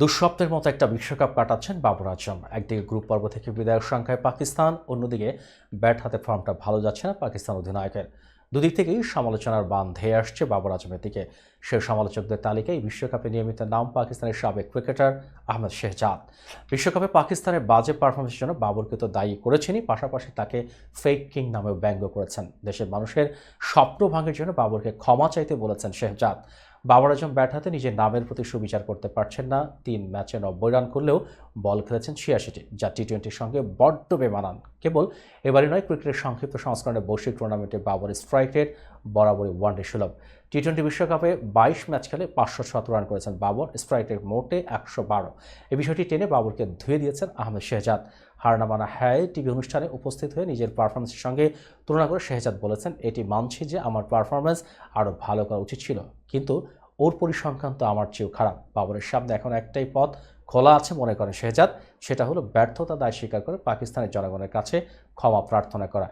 দুঃস্বপ্নের মতো একটা বিশ্বকাপ কাটাচ্ছেন বাবর আজম। একদিকে গ্রুপ পর্ব থেকে বিদায়ের সংখ্যায় পাকিস্তান, অন্যদিকে ব্যাট হাতে ফর্মটা ভালো যাচ্ছে না পাকিস্তান অধিনায়কের। দুদিক থেকেই সমালোচনার বান ধেয়ে আসছে বাবর আজমের দিকে সে সমালোচকদের তালিকায় বিশ্বকাপে নিয়মিত নাম পাকিস্তানের সাবেক ক্রিকেটার আহমেদ শেহজাদ। বিশ্বকাপে পাকিস্তানের বাজে পারফরমেন্সের জন্য বাবরকে তো দায়ী করেছেনই, পাশাপাশি তাকে ফেক কিং নামেও ব্যঙ্গ করেছেন। দেশের মানুষের স্বপ্ন ভাঙের জন্য বাবরকে ক্ষমা চাইতে বলেছেন শেহজাদ। বাবর আজম ব্যাট হাতে নিজের নামের প্রতি সুবিচার করতে পারছেন না, তিন ম্যাচে নব্বই রান করলেও বল খেলেছেন ছিয়াশিটি, যা টি টোয়েন্টির সঙ্গে বড্ড বেমানান। কেবল এবারে নয়, ক্রিকেটের সংক্ষিপ্ত সংস্করণে বৈশ্বিক টুর্নামেন্টে বাবর স্ট্রাইক রেট বরাবরই ওয়ানডে সুলভ। টি টোয়েন্টি বিশ্বকাপে বাইশ ম্যাচ খেলে পাঁচশো সতেরো রান করেছেন বাবর স্ট্রাইক রেট মোটে একশো বারো। এই বিষয়টি টেনে বাবরকে ধুয়ে দিয়েছেন আহমেদ শেহজাদ। হারনামানা হ্যায় টিভি অনুষ্ঠানে উপস্থিত হয়ে নিজের পারফরমেন্সের সঙ্গে তুলনা করে শেহজাদ বলেছেন, এটি মানছি যে আমার পারফরমেন্স আরও ভালো করা উচিত ছিল। কিন্তু ওর পরিসংখ্যান তো আমার চেয়েও খারাপ। বাবরের সামনে এখন একটাই পথ খোলা আছে মনে করেন শেহজাদ, সেটা হলো ব্যর্থতা দায় স্বীকার করে পাকিস্তানের জনগণের কাছে ক্ষমা প্রার্থনা করা।